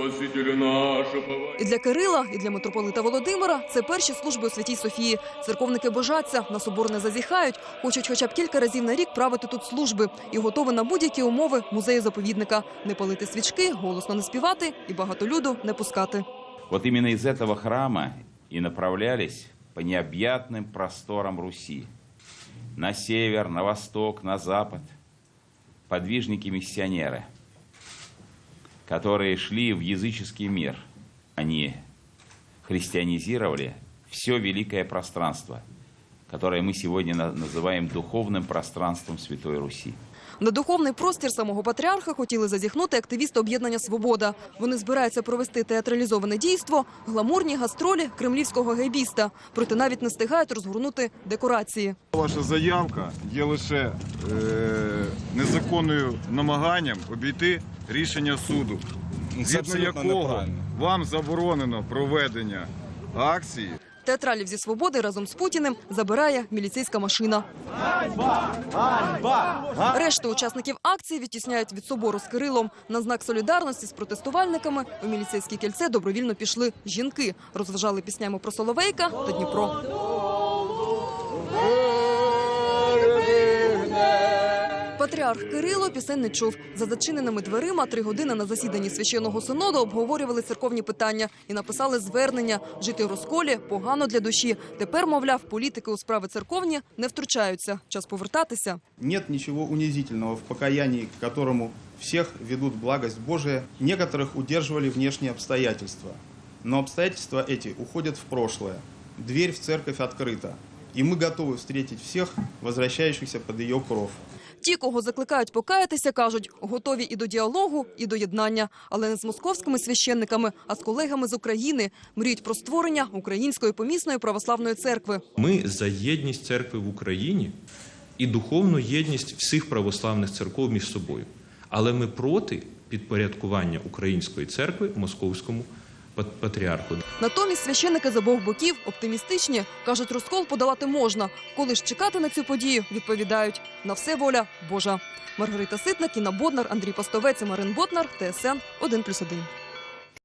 Спасителю нашого. І для Кирила, і для митрополита Володимира це перші служби у Святій Софії. Церковники божаться, на собор не зазіхають, хочуть хоча б кілька разів на рік правити тут служби і готові на будь-які умови музею заповідника. Не палити свічки, голосно не співати і багато люду не пускати. Вот именно из этого храма и направлялись по необъятным просторам Руси. На север, на восток, на запад. Подвижники-миссионеры, которые шли в языческий мир. Они христианизировали все великое пространство, которое мы сегодня на- называем духовным пространством Святой Руси. На духовний простір самого патріарха хотіли зазіхнути активісти об'єднання Свобода. Вони збираються провести театралізоване дійство, гламурні гастролі кремлівського гейбіста. Проте навіть не встигають розгорнути декорації. Ваша заявка є лише е, незаконною намаганням обійти рішення суду, Це згідно якого вам заборонено проведення акції Театралів зі свободи разом з Путіним забирає міліцейська машина. Решту учасників акції відтісняють від собору з Кирилом. На знак солідарності з протестувальниками у міліцейське кільце добровільно пішли жінки. Розважали піснями про Соловейка та Дніпро. Патріарх Кирило пісень не чув. За зачиненими дверима три години на засіданні священного синоду обговорювали церковні питання і написали звернення. Жити в розколі погано для душі. Тепер, мовляв, політики у справи церковні не втручаються. Час повертатися. Нет ничего унизительного в покаянии, к которому всех ведут благость Божия. Некоторых удерживали внешние обстоятельства. Но обстоятельства эти уходят в прошлое. Дверь в церковь открыта. И мы готовы встретить всех, возвращающихся под ее кров. Ті, кого закликають покаятися, кажуть, готові і до діалогу, і до єднання, але не з московськими священниками, а з колегами з України. Мріють про створення української помісної православної церкви. Ми за єдність церкви в Україні і духовну єдність всіх православних церков між собою. Але ми проти підпорядкування української церкви московському патріарху. Натомість священики з обох боків оптимістичні. Кажуть, розкол подолати можна. Коли ж чекати на цю подію, відповідають – на все воля Божа. Маргарита Ситник, Інна Боднар, Андрій Постовець Марин Ботнар, ТСН 1+,1.